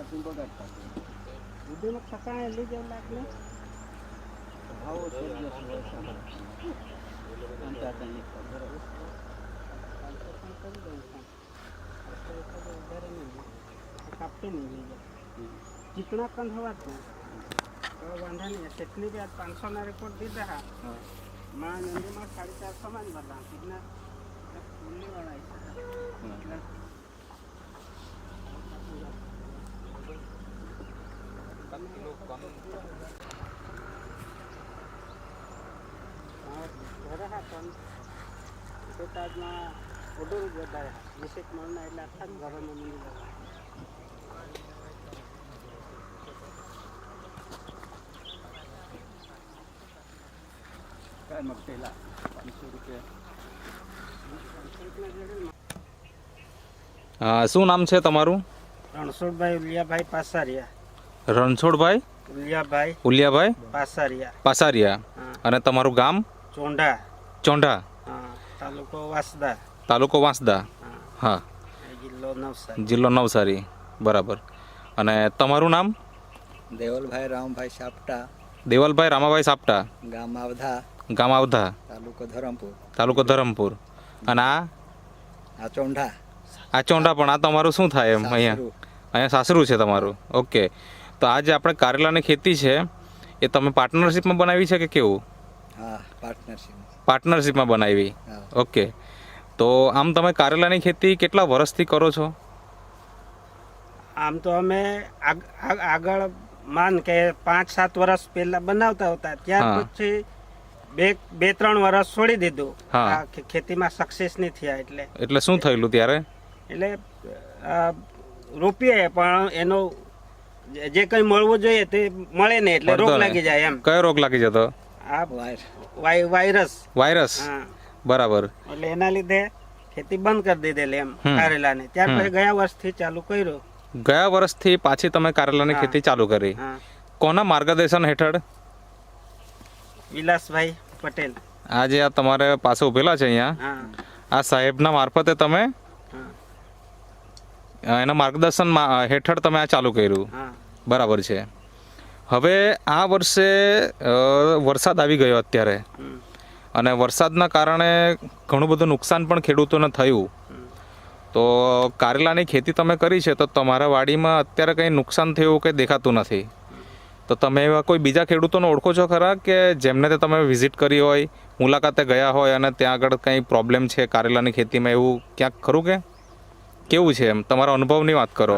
Cutting બગાડતા દૂધીમાં ઠકાણે લઈ જાવ લાગને ભાવ છે દિવસ હોય છે ચીકણા કંદ હવા જ તો વાંધા નહીં તેટલી બી પાંચસો ના રેકોર્ડ દીધા હા. માં સાડી ચારસો માં જ કિડના વાળા એટલે રહ પણ બોટાદમાં અઢો રૂપિયા ભારે વીસેક મણના એટલે આખા જ ઘરોનું મિલી જવાય કાંઈ મગટેલા પાંચસો રૂપિયા શું નામ છે તમારું? રણછોડભાઈ ઉલિયાભાઈ પાસારિયા. રણછોડભાઈ? ઉલિયાભાઈ ઉલિયાભાઈ? પાસારિયા. પાસારિયા. અને તમારું ગામ? ચોંઢા. ચોંઢા. હા તાલુકો વાસદા. તાલુકો વાંસદા. હા. જિલ્લો નવસારી. જિલ્લો નવસારી. બરાબર. અને તમારું નામ? દેવલભાઈ રામભાઈ સાપટા. દેવલભાઈ રામાભાઈ સાપટા. ગામ આવધા. ગામ આવધા. તાલુકો ધરમપુર. તાલુકો ધરમપુર. અને આ? આ ચોંઢા. આ ચોંડા પણ આ તમારું શું થાય એમ અહીંયા? અહીંયા સાસરું છે તમારું. ઓકે. તો આ જે આપણે કારેલાની ખેતી છે એ તમે પાર્ટનરશિપમાં બનાવી છે કે કેવું? હા પાર્ટનરશિપ પાર્ટનરશિપમાં બનાવી? ઓકે. તો આમ તમે કારેલાની ખેતી કેટલા વર્ષથી કરો છો? આમ તો અમે આગ- આગ- આગળ માન કે પાંચ સાત વર્ષ પહેલા બનાવતા હતા ત્યાર પછી બે બે ત્રણ વર્ષ છોડી દીધું. હા. ખેતીમાં સક્સેસ નહીં થયા એટલે. એટલે શું થયેલું ત્યારે? એટલે રોપીએ પણ એનો જે- કઈ મળવું જોઈએ તે મળે ને એટલે રોગ લાગી જાય એમ. કયો રોગ લાગી જતો? આ વાયર વાયરસ. વાયરસ? બરાબર. એટલે એના લીધે ખેતી બંધ કરી દીધેલી એમ. કારેલાને. ત્યાર પછી ગયા વર્ષથી ચાલુ કર્યું. ગયા વર્ષથી પાછી તમે કારેલાની. ખેતી ચાલુ કરી. કોના માર્ગદર્શન હેઠળ? વિલાસભાઈ પટેલ. આજે આ તમારે પાસે ઉભેલા છે અહીંયા. આ સાહેબના મારફતે તમે એના માર્ગદર્શન હેઠળ તમે આ ચાલુ કર્યું. બરાબર છે. હવે આ વર્ષે વરસાદ આવી ગયો અત્યારે. અને વરસાદના કારણે ઘણું બધું નુકસાન પણ ખેડૂતોને થયું. તો કારેલાની ખેતી તમે કરી છે તો તમારા વાડીમાં અત્યારે કંઈ નુકસાન થયું કે દેખાતું નથી. તો તમે એવા કોઈ બીજા ખેડૂતોને ઓળખો છો ખરા કે જેમને તે તમે વિઝિટ કરી હોય મુલાકાતે ગયા હોય અને ત્યાં આગળ કંઈ પ્રોબ્લેમ છે કારેલાની ખેતીમાં એવું ક્યાંક ખરું કે? કેવું છે એમ? તમારા અનુભવની વાત કરો.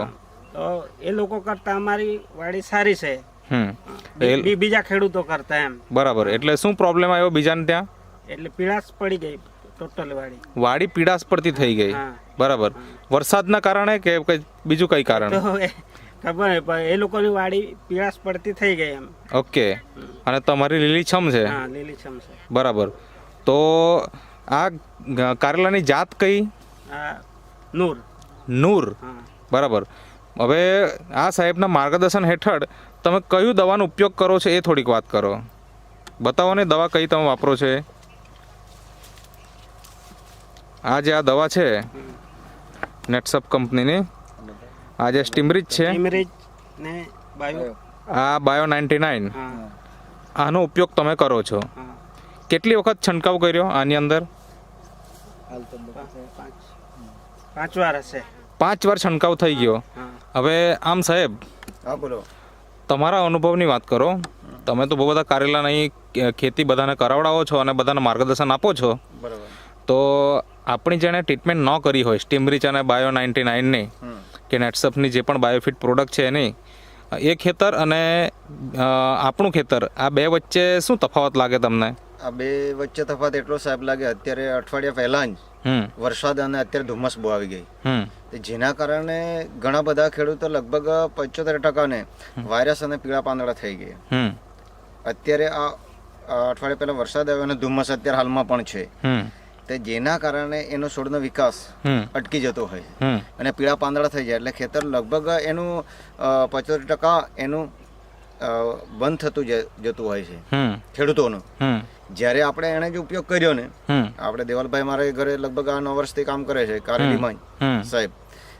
તો એ લોકો કરતા અમારી વાડી સારી છે. હમ. બીજા ખેડૂતો કરતા એમ. બરાબર. એટલે શું પ્રોબ્લેમ આવ્યો બીજાને ત્યાં? એટલે પીળાશ પડી ગઈ ટોટલ વાડી. વાડી પીડાશ પડતી થઈ ગઈ. બરાબર. વરસાદના કારણે કે બીજું કઈ કારણ? ખબર એ લોકોની વાડી પીળાશ પડતી થઈ ગઈ એમ. ઓકે. અને તમારી લીલીછમ છે? હા લીલીછમ છે. બરાબર. તો આ કારેલાની જાત કઈ? નૂર. નૂર. બરાબર. હવે આ સાહેબના માર્ગદર્શન હેઠળ તમે કયું દવાનો ઉપયોગ કરો છો એ થોડીક વાત કરો. બતાવો ને દવા કઈ તમે વાપરો છો આ જે આ દવા છે નેટસપ કંપનીની આ જે સ્ટીમરીજ છે આ બાયો નાઇન્ટી નાઇન. આનો ઉપયોગ તમે કરો છો. કેટલી વખત છંટકાવ કર્યો આની અંદર? પાંચ વાર હશે. પાંચ વાર છંટકાવ થઈ ગયો. હવે આમ સાહેબ હા બોલો. તમારા અનુભવની વાત કરો. તમે તો બહુ બધા કારેલાની નહીં ખેતી બધાને કરાવડાવો છો અને બધાને માર્ગદર્શન આપો છો. તો આપણી જેણે ટ્રીટમેન્ટ ન કરી હોય સ્ટીમરીચ અને બાયો નાઇન્ટી નાઇનની કે નેટસપની જે પણ બાયોફિટ પ્રોડક્ટ છે એની એ ખેતર અને આપણું ખેતર આ બે વચ્ચે શું તફાવત લાગે તમને? આ બે વચ્ચે તફાત એટલો સાહેબ લાગે અત્યારે અઠવાડિયા પહેલાં જ વરસાદ અને અત્યારે ધુમ્મસ બહુ આવી ગઈ. જેના કારણે ઘણા બધા ખેડૂતો લગભગ પંચોતેર ટકાને વાયરસ અને પીળા પાંદડા થઈ ગયા. અત્યારે આ અઠવાડિયા પહેલા વરસાદ આવ્યો અને ધુમ્મસ અત્યારે હાલમાં પણ છે. તે જેના કારણે એનો છોડનો વિકાસ અટકી જતો હોય છે. અને પીળા પાંદડા થઈ જાય એટલે ખેતર લગભગ એનું પંચોતેર ટકા એનું બંધ થતું જતું હોય છે. ખેડૂતોનું. જ્યારે આપણે એને જે ઉપયોગ કર્યો ને આપણે દેવાલભાઈ મારા ઘરે લગભગ આ નવ વર્ષથી કામ કરે છે કારેલીમાં સાહેબ.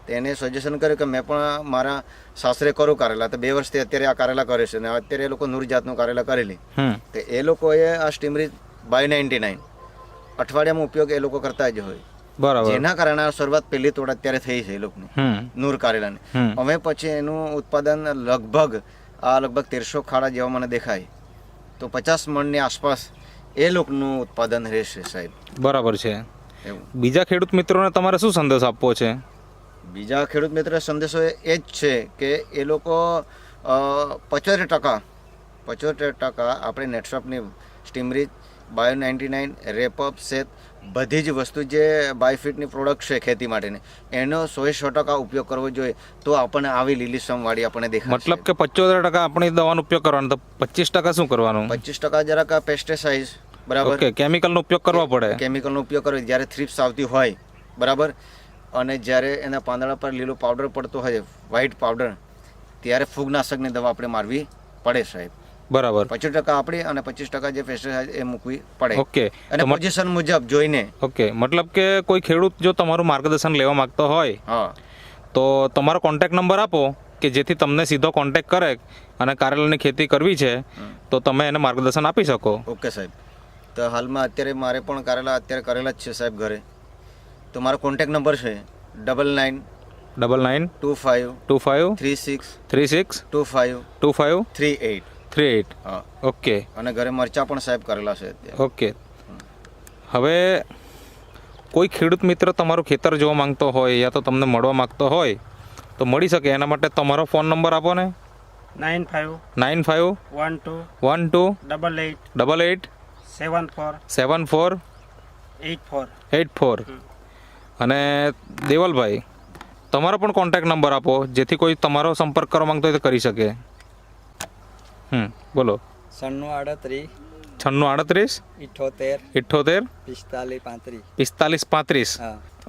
તેને એને સજેશન કર્યું કે મેં પણ મારા સાસરે કરું કારેલા. તો બે વર્ષથી અત્યારે આ કારેલા કરે છે અને અત્યારે એ લોકો નૂર જાતનું કારેલા કરેલી. તો એ લોકોએ આ સ્ટીમરી બાય નાઇન્ટી નાઇન અઠવાડિયામાં ઉપયોગ એ લોકો કરતા જ હોય. બરાબર. જેના કારણે આ શરૂઆત પહેલી તોડ અત્યારે થઈ છે એ લોકોની નૂર કારેલાની. હવે પછી એનું ઉત્પાદન લગભગ આ લગભગ તેરસો ખાડા જેવા મને દેખાય. તો પચાસ મણની આસપાસ એ લોકોનું ઉત્પાદન રહેશે સાહેબ. બરાબર છે. એવું. બીજા ખેડૂત મિત્રોને તમારે શું સંદેશ આપવો છે? બીજા ખેડૂત મિત્ર સંદેશો એ જ છે કે એ લોકો પચોતેર ટકા પચોતેર ટકા આપણે નેટશોપની સ્ટીમરીજ બાયો નાઇન્ટી નાઇન રેપઅપ સેત બધી જ વસ્તુ જે બાયોફિટની પ્રોડક્ટ છે ખેતી માટેની એનો સો સો ટકા ઉપયોગ કરવો જોઈએ તો આપણને આવી લીલી સમવાળી આપણને દેખાય મતલબ કે પચોતેર ટકા આપણી દવાનો ઉપયોગ કરવાનો તો પચીસ ટકા શું કરવાનું? પચીસ ટકા જરાક પેસ્ટિસાઇડ બરાબર? કેમિકલનો ઉપયોગ કરવો પડે. કેમિકલનો ઉપયોગ કરવો જ્યારે થ્રીપ્સ આવતી હોય બરાબર? અને જ્યારે એના પાંદડા પર લીલો પાવડર પડતો હોય વ્હાઇટ પાવડર ત્યારે ફૂગનાશકની દવા આપણે મારવી પડે સાહેબ. બરાબર. પચીસ ટકા આપણી અને પચીસ ટકા જે પેસ્ટિસાઇડ એ મૂકવી પડે. ઓકે. અને પોઝિશન મુજબ જોઈને. ઓકે. મતલબ કે કોઈ ખેડૂત જો તમારું માર્ગદર્શન લેવા માંગતો હોય હા. તો તમારો કોન્ટેક્ટ નંબર આપો કે જેથી તમને સીધો કોન્ટેક્ટ કરે અને કારેલાની ખેતી કરવી છે તો તમે એને માર્ગદર્શન આપી શકો. ઓકે સાહેબ. તો હાલમાં અત્યારે મારે પણ કારેલા અત્યારે કરેલા જ છે સાહેબ ઘરે. તો મારો કોન્ટેક્ટ નંબર છે double nine double nine two five two five three six three six two five two five three eight three eight હા. ઓકે અને ઘરે મરચાં પણ સાહેબ કરેલા છે ઓકે હવે કોઈ ખેડૂત મિત્ર તમારું ખેતર જોવા માંગતો હોય યા તો તમને મળવા માંગતો હોય તો મળી શકે. એના માટે તમારો ફોન નંબર આપો ને. Nine five nine five one two one two double eight double eight seven four seven four eight four eight four અને દેવલભાઈ તમારો પણ કોન્ટેક્ટ નંબર આપો જેથી કોઈ તમારો સંપર્ક કરવા માંગતો હોય તો કરી શકે. હમ બોલો. છન્નું આડત્રીસ છન્નું આડત્રીસ ઇઠોતેર ઇઠોતેર પિસ્તાલીસ પાંત્રીસ. પિસ્તાલીસ પાંત્રીસ.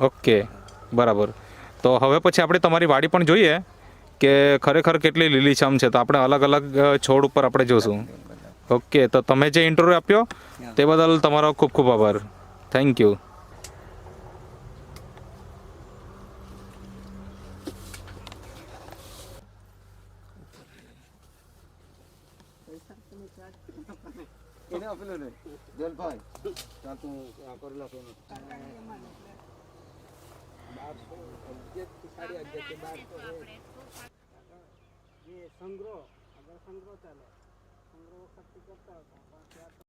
ઓકે બરાબર. તો હવે પછી આપણે તમારી વાડી પણ જોઈએ કે ખરેખર કેટલી લીલીછમ છે. તો આપણે અલગ અલગ છોડ ઉપર આપણે જોશું. ઓકે તો તમે જે ઇન્ટરવ્યૂ આપ્યો તે બદલ તમારો ખૂબ ખૂબ આભાર. Thank you. જે સંગ્રહ અગર સંગ્રહ ચાલે. સંગ્રહ વખતથી કરતા હતા